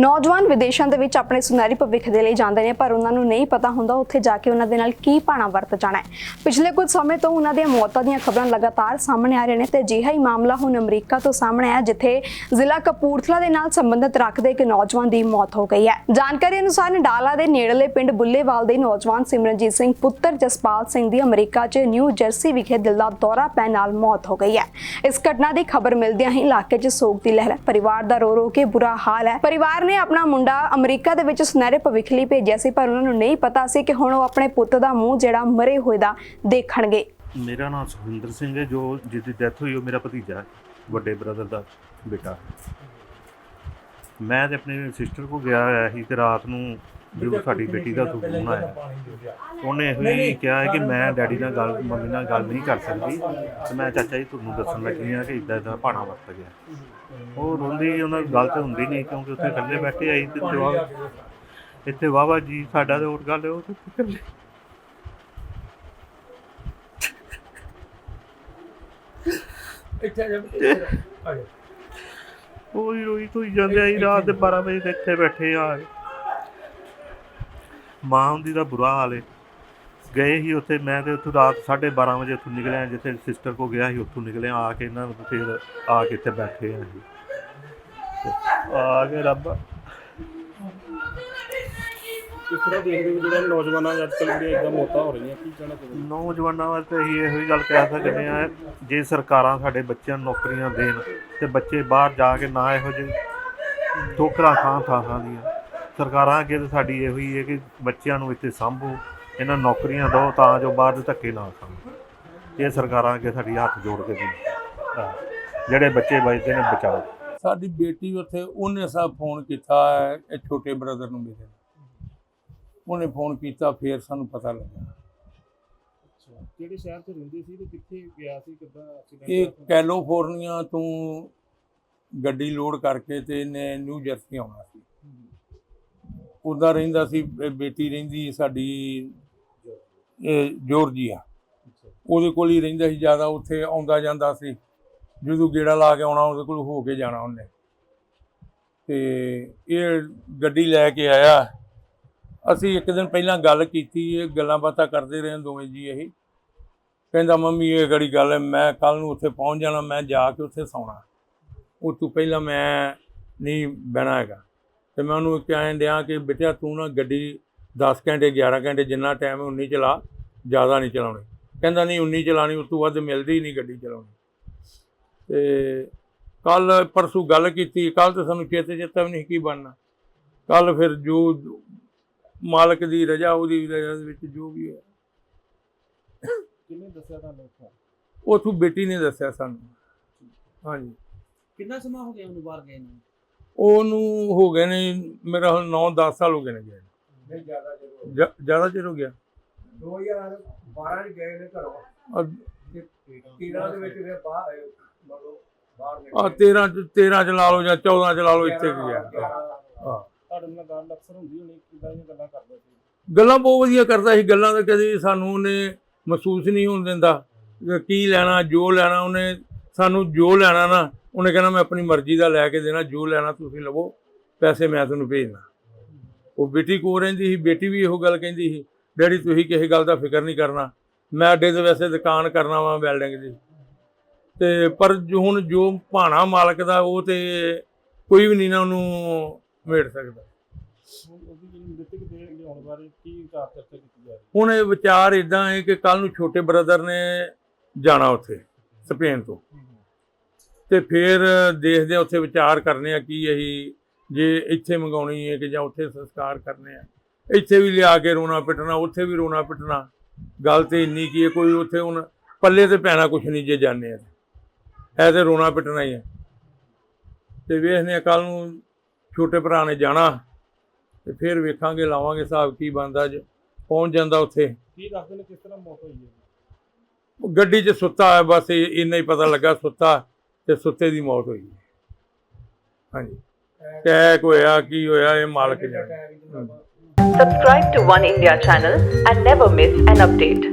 ਨੌਜਵਾਨ ਵਿਦੇਸ਼ਾਂ ਦੇ ਵਿੱਚ ਆਪਣੇ ਸੁਨਹਿਰੀ ਭਵਿੱਖ ਦੇ ਲਈ ਜਾਂਦੇ ਨੇ, ਪਰ ਉਹਨਾਂ ਨੂੰ ਨਹੀਂ ਪਤਾ ਹੁੰਦਾ ਉੱਥੇ ਜਾ ਕੇ ਉਹਨਾਂ ਦੇ ਨਾਲ ਕੀ ਭਾਣਾ ਵਰਤ ਜਾਣਾ ਹੈ। ਪਿਛਲੇ ਕੁਝ ਸਮੇਂ ਤੋਂ ਉਹਨਾਂ ਦੀਆਂ ਮੌਤਾਂ ਦੀਆਂ ਖਬਰਾਂ ਲਗਾਤਾਰ ਸਾਹਮਣੇ ਆ ਰਹੀਆਂ ਨੇ ਤੇ ਅਜਿਹਾ ਹੀ ਮਾਮਲਾ ਹੁਣ ਅਮਰੀਕਾ ਤੋਂ ਸਾਹਮਣੇ ਆਇਆ, ਜਿੱਥੇ ਜ਼ਿਲ੍ਹਾ ਕਪੂਰਥਲਾ ਦੇ ਨਾਲ ਸੰਬੰਧਿਤ ਰੱਖਦੇ ਇੱਕ ਨੌਜਵਾਨ ਦੀ ਮੌਤ ਹੋ ਗਈ ਹੈ। ਜਾਣਕਾਰੀ ਅਨੁਸਾਰ ਨਡਾਲਾ ਦੇ ਨੇੜਲੇ ਪਿੰਡ ਬੁੱਲੇਵਾਲ ਦੇ ਨੌਜਵਾਨ ਸਿਮਰਨਜੀਤ ਸਿੰਘ ਪੁੱਤਰ ਜਸਪਾਲ ਸਿੰਘ ਦੀ ਅਮਰੀਕਾ 'ਚ ਨਿਊ ਜਰਸੀ ਵਿਖੇ ਦਿਲ ਦਾ ਦੌਰਾ ਪੈਣ ਨਾਲ ਮੌਤ ਹੋ ਗਈ ਹੈ। ਇਸ ਘਟਨਾ ਦੀ ਖਬਰ ਮਿਲਦਿਆਂ ਹੀ ਇਲਾਕੇ 'ਚ ਸੋਗ ਦੀ ਲਹਿਰ ਹੈ। ਪਰਿਵਾਰ ਦਾ ਰੋ ਰੋ ਕੇ ਬੁਰਾ ਹਾਲ ਹੈ। ਪਰਿਵਾਰ ਨੇ ਆਪਣਾ ਮੁੰਡਾ ਅਮਰੀਕਾ ਦੇ ਵਿੱਚ ਸੁਨਹਿਰੇ ਭਵਿੱਖ ਲਈ ਭੇਜਿਆ ਸੀ, ਪਰ ਉਹਨਾਂ ਨੂੰ ਨਹੀਂ ਪਤਾ ਸੀ ਕਿ ਹੁਣ ਉਹ ਆਪਣੇ ਪੁੱਤ ਦਾ ਮੂੰਹ ਜਿਹੜਾ ਮਰੇ ਹੋਏ ਦਾ ਦੇਖਣਗੇ। ਮੇਰਾ ਨਾਮ ਸੁਖਵਿੰਦਰ ਸਿੰਘ ਹੈ, ਜੋ ਜਿਹਦੀ ਡੈਥ ਹੋਈ ਉਹ ਮੇਰਾ ਭਤੀਜਾ ਹੈ, ਵੱਡੇ ਬ੍ਰਦਰ ਦਾ ਬੇਟਾ। ਮੈਂ ਤੇ ਆਪਣੀ ਸਿਸਟਰ ਕੋ ਗਿਆ ਹੋਇਆ ਸੀ ਤੇ ਰਾਤ ਨੂੰ ਜਦੋਂ ਸਾਡੀ ਬੇਟੀ ਦਾ ਫੋਨ ਆਇਆ ਉਹਨੇ ਇਹੋ ਹੀ ਕਿਹਾ ਹੈ ਕਿ ਮੈਂ ਡੈਡੀ ਨਾਲ ਗੱਲ ਮੰਮੀ ਨਾਲ ਗੱਲ ਨਹੀਂ ਕਰ ਸਕਦੀ। ਤੇ ਮੈਂ ਚਾਚਾ ਜੀ ਤੁਹਾਨੂੰ ਦੱਸਣ ਲੱਗੀ ਹਾਂ ਕਿ ਇਦਾਂ ਇਦਾਂ ਭਾਣਾ ਵਰਤ ਗਿਆ। ਉਹ ਰੋਂਦੀ ਉਹਨਾਂ ਗੱਲ ਤੇ ਹੁੰਦੀ ਨਹੀਂ ਕਿਉਂਕਿ ਉੱਥੇ ਇਕੱਲੇ ਬੈਠੇ ਆਈ ਤੇ ਜਵਾਬ ਇੱਥੇ ਵਾਵਾ ਜੀ ਸਾਡਾ ਤੇ ਹੋਰ ਗੱਲ ਹੈ ਉਹ ਤੇ ਇਕੱਲੇ ਇੱਥੇ ਆ ਜਾ ਆ ਉਹੀ ਰੋਈ ਤੋਈ ਜਾਂਦੇ ਆਈ ਰਾਤ ਦੇ 12 ਵਜੇ ਤੇ ਇੱਥੇ ਬੈਠੇ ਆ। ਮਾਂ ਹੁੰਦੀ ਦਾ ਬੁਰਾ ਹਾਲ ਹੈ ਗਏ ਹੀ ਉੱਥੇ ਮੈਂ ਤੇ ਉੱਥੋਂ ਰਾਤ 12:30 ਵਜੇ ਉੱਥੋਂ ਨਿਕਲਿਆ ਜਿੱਥੇ ਸਿਸਟਰ ਕੋ ਗਿਆ ਸੀ ਉੱਥੋਂ ਨਿਕਲਿਆ ਆ ਕੇ ਇਹਨਾਂ ਨੂੰ ਫਿਰ ਆ ਕੇ ਇੱਥੇ ਬੈਠੇ ਆ ਜੀ ਆ ਕੇ ਰੱਬ। ਇਸ ਤਰ੍ਹਾਂ ਦੇਖਦੇ ਹੋ ਜਿਹੜਾ ਨੌਜਵਾਨਾਂ ਦੀ ਅੱਜ ਕੱਲ੍ਹ ਜਿਹੜੀਆਂ ਇਦਾਂ ਮੌਤਾਂ ਹੋ ਰਹੀਆਂ ਕੀ ਕਹਿਣਾ ਚਾਹੁੰਦੇ ਨੌਜਵਾਨਾਂ ਵਾਸਤੇ ਅਸੀਂ ਇਹੋ ਹੀ ਗੱਲ ਕਹਿ ਸਕਦੇ ਆ ਜੇ ਸਰਕਾਰਾਂ ਸਾਡੇ ਬੱਚਿਆਂ ਨੂੰ ਨੌਕਰੀਆਂ ਦੇਣ ਤੇ ਬੱਚੇ ਬਾਹਰ ਜਾ ਕੇ ਨਾ ਇਹੋ ਜਿਹੇ ਠੋਕਰਾਂ ਖਾਂ ਥਾਂ ਥਾਂ ਦੀਆਂ। ਸਰਕਾਰਾਂ ਅੱਗੇ ਤਾਂ ਸਾਡੀ ਇਹੋ ਹੀ ਹੈ ਕਿ ਬੱਚਿਆਂ ਨੂੰ ਇੱਥੇ ਸੰਭੋ ਇਹਨਾਂ ਨੂੰ ਨੌਕਰੀਆਂ ਦਿਓ ਤਾਂ ਜੋ ਬਾਹਰ ਦੇ ਧੱਕੇ ਨਾ ਖਾਣ ਇਹ ਸਰਕਾਰਾਂ ਅੱਗੇ ਸਾਡੀ ਹੱਥ ਜੋੜ ਕੇ ਹਾਂ। ਜਿਹੜੇ ਬੱਚੇ ਬਚਦੇ ਨੇ ਬਚਾਓ। ਸਾਡੀ ਬੇਟੀ ਉੱਥੇ ਉਹਨੇ ਸਭ ਫੋਨ ਕੀਤਾ ਹੈ ਇਹ ਛੋਟੇ ਬ੍ਰਦਰ ਨੂੰ ਮੇਰੇ। ਉਹਨੇ ਫੋਨ ਕੀਤਾ ਫੇਰ ਸਾਨੂੰ ਪਤਾ ਲੱਗਾ। ਅੱਛਾ ਕਿਹੜੇ ਸ਼ਹਿਰ 'ਚ ਰਹਿੰਦੇ ਸੀ ਤੇ ਕਿੱਥੇ ਗਿਆ ਸੀ ਕਿੱਦਾਂ ਇਹ ਐਕਸੀਡੈਂਟ ਕੈਲੀਫੋਰਨੀਆ ਤੋਂ ਗੱਡੀ ਲੋਡ ਕਰਕੇ ਤੇ ਇਹਨੇ ਨਿਊ ਜਰਸੀ ਆਉਣਾ ਸੀ। ਉਹਦਾ ਰਹਿੰਦਾ ਸੀ ਇਹ ਬੇਟੀ ਰਹਿੰਦੀ ਸਾਡੀ ਇਹ ਜਾਰਜੀਆ ਉਹਦੇ ਕੋਲ ਹੀ ਰਹਿੰਦਾ ਸੀ, ਜ਼ਿਆਦਾ ਉੱਥੇ ਆਉਂਦਾ ਜਾਂਦਾ ਸੀ। ਜਦੋਂ ਗੇੜਾ ਲਾ ਕੇ ਆਉਣਾ, ਉਹਦੇ ਕੋਲ ਹੋ ਕੇ ਜਾਣਾ ਉਹਨੇ। ਤੇ ਇਹ ਗੱਡੀ ਲੈ ਕੇ ਆਇਆ। ਅਸੀਂ ਇੱਕ ਦਿਨ ਪਹਿਲਾਂ ਗੱਲ ਕੀਤੀ, ਇਹ ਗੱਲਾਂ ਬਾਤਾਂ ਕਰਦੇ ਰਹੇ ਦੋਵੇਂ ਜੀ ਇਹ। ਕਹਿੰਦਾ, ਮੰਮੀ, ਇਹ ਗੜੀ ਗੱਲ ਹੈ? ਮੈਂ ਕੱਲ ਨੂੰ ਉੱਥੇ ਪਹੁੰਚ ਜਾਣਾ, ਮੈਂ ਜਾ ਕੇ ਉੱਥੇ ਸੌਣਾ। ਉਹ ਤੋਂ ਪਹਿਲਾਂ ਮੈਂ ਨਹੀਂ ਬਹਿਣਾ ਹੈਗਾ। ਤੇ ਮੈਂ ਉਹਨੂੰ ਕਹਿਣ ਡਿਆ ਕਿ ਬੇਟਾ ਤੂੰ ਨਾ ਗੱਡੀ 10 ਘੰਟੇ 11 ਘੰਟੇ ਜਿੰਨਾ ਟਾਈਮ ਹੈ ਉਨੀ ਚਲਾ ਜ਼ਿਆਦਾ ਨਹੀਂ ਚਲਾਉਣੀ। ਕਹਿੰਦਾ ਨਹੀਂ ਉਨੀ ਚਲਾਣੀ ਉਸ ਤੋਂ ਵੱਧ ਮਿਲਦੀ ਨਹੀਂ ਗੱਡੀ ਚਲਾਉਣੀ। ਤੇ ਕੱਲ ਪਰਸੋਂ ਗੱਲ ਕੀਤੀ ਕੱਲ ਤੇ ਸਾਨੂੰ ਚੇਤੇ ਚੇਤਾ ਵੀ ਨਹੀਂ ਕੀ ਬਣਨਾ। ਕੱਲ ਫਿਰ ਜੋ ਮਾਲਕ ਦੀ ਰਜਾ ਉਹਦੀ ਰਜਾ ਦੇ ਵਿੱਚ ਜੋ ਵੀ ਹੈ। ਕਿੰਨੇ ਦੱਸਿਆ ਤੁਹਾਨੂੰ? ਉਥੋਂ ਬੇਟੀ ਨੇ ਦੱਸਿਆ ਸਾਨੂੰ। ਹਾਂਜੀ। ਕਿੰਨਾ ਸਮਾਂ ਹੋ ਗਿਆ ਉਹਨੂੰ ਬਾਹਰ ਗਏ ਨੂੰ? ਉਹਨੂੰ ਹੋ ਗਏ ਨੇ ਮੇਰਾ ਹੁਣ 9-10 ਸਾਲ ਹੋ ਗਏ ਨੇ ਗਏ ਨਹੀਂ ਜ਼ਿਆਦਾ ਜਦੋਂ ਜ- ਜ਼ਿਆਦਾ ਚਿਰ ਹੋ ਗਿਆ। 2012 ਚ ਗਏ ਨੇ ਘਰੋਂ। ਤੇ 13 ਦੇ ਵਿੱਚ ਫਿਰ ਬਾਹਰ ਮਤਲਬ ਬਾਹਰ ਆਹ 13 ਚ 13 ਚ ਲਾ ਲਓ ਜਾਂ 14 ਚ ਲਾ ਲਓ ਇੱਥੇ ਕੀ ਗਿਆ ਹਾਂ। ਤੁਹਾਡੇ ਨਾਲ ਗੱਲ ਅਕਸਰ ਹੁੰਦੀ ਹੋਣੀ ਕਿੱਦਾਂ ਗੱਲਾਂ ਕਰਦੇ ਸੀ? ਗੱਲਾਂ ਬਹੁਤ ਵਧੀਆ ਕਰਦਾ ਸੀ ਗੱਲਾਂ ਤਾਂ ਕਦੇ ਸਾਨੂੰ ਉਹਨੇ ਮਹਿਸੂਸ ਨਹੀਂ ਹੋਣ ਦਿੰਦਾ। ਕੀ ਲੈਣਾ ਜੋ ਲੈਣਾ ਉਹਨੇ ਸਾਨੂੰ ਜੋ ਲੈਣਾ ਨਾ ਉਹਨੇ ਕਹਿਣਾ, ਮੈਂ ਆਪਣੀ ਮਰਜ਼ੀ ਦਾ ਲੈ ਕੇ ਦੇਣਾ, ਜੋ ਲੈਣਾ ਤੁਸੀਂ ਲਵੋ, ਪੈਸੇ ਮੈਂ ਤੁਹਾਨੂੰ ਭੇਜਣਾ। ਉਹ ਬੇਟੀ ਕੋ ਰਹਿੰਦੀ ਸੀ, ਬੇਟੀ ਵੀ ਇਹੋ ਗੱਲ ਕਹਿੰਦੀ ਸੀ, ਡੈਡੀ, ਤੁਸੀਂ ਕਿਸੇ ਗੱਲ ਦਾ ਫਿਕਰ ਨਹੀਂ ਕਰਨਾ। ਮੈਂ ਅੱਡੇ ਤੇ ਵੈਸੇ ਦੁਕਾਨ ਕਰਨਾ ਵਾ ਬਿਲਡਿੰਗ ਦੀ। ਤੇ ਪਰ ਜੋ ਹੁਣ ਜੋ ਭਾਣਾ ਮਾਲਕ ਦਾ, ਉਹ ਤੇ ਕੋਈ ਵੀ ਨਹੀਂ ਨਾ ਉਹਨੂੰ ਮੇੜ ਸਕਦਾ। ਹੁਣ ਹੁਣ ਇਹ ਵਿਚਾਰ ਇਦਾਂ ਹੈ ਕਿ ਕੱਲ ਨੂੰ ਛੋਟੇ ਬ੍ਰਦਰ ਨੇ ਜਾਣਾ ਉੱਥੇ, ਸਪੇਨ ਤੋਂ। ਤੇ ਫਿਰ ਦੇਖਦੇ ਆ ਉੱਥੇ ਵਿਚਾਰ ਕਰਨੇ ਆ ਕੀ ਅਸੀਂ ਜੇ ਇੱਥੇ ਮੰਗਾਉਣੀ ਹੈ ਕਿ ਜਾਂ ਉੱਥੇ ਸੰਸਕਾਰ ਕਰਨੇ ਆ। ਇੱਥੇ ਵੀ ਲਿਆ ਕੇ ਰੋਣਾ ਪਿੱਟਣਾ ਉੱਥੇ ਵੀ ਰੋਣਾ ਪਿੱਟਣਾ। ਗੱਲ ਤੇ ਇੰਨੀ ਕੀ ਹੈ ਕੋਈ ਉੱਥੇ ਹੁਣ ਪੱਲੇ ਤੇ ਪੈਣਾ ਕੁਛ ਨਹੀਂ ਜੇ ਜਾਣੇ ਆ। ਐ ਤੇ ਰੋਣਾ ਪਿੱਟਣਾ ਹੀ ਹੈ ਤੇ ਵੇਖਦੇ ਆ ਕੱਲ ਨੂੰ ਛੋਟੇ ਭਰਾ ਨੇ ਜਾਣਾ ਤੇ ਫਿਰ ਵੇਖਾਂਗੇ ਲਾਵਾਂਗੇ ਹਿਸਾਬ ਕੀ ਬਣਦਾ ਜੇ ਪਹੁੰਚ ਜਾਂਦਾ ਉੱਥੇ? ਕੀ ਦੱਸਦੇ ਨੇ ਕਿਸ ਤਰ੍ਹਾਂ ਮੌਤ ਹੋਈ ਹੈ? ਗੱਡੀ 'ਚ ਸੁੱਤਾ ਹੈ ਬਸ ਇੰਨਾ ਹੀ ਪਤਾ ਲੱਗਾ ਸੁੱਤਾ। ਤੇ ਸੁੱਤੇ ਦੀ ਮੌਤ ਹੋਈ ਹਾਂਜੀ ਟੈਕ ਹੋਇਆ ਕੀ ਹੋਇਆ ਇਹ ਮਾਲਕ ਜਾਣੇ Subscribe to One India channel and never miss an update.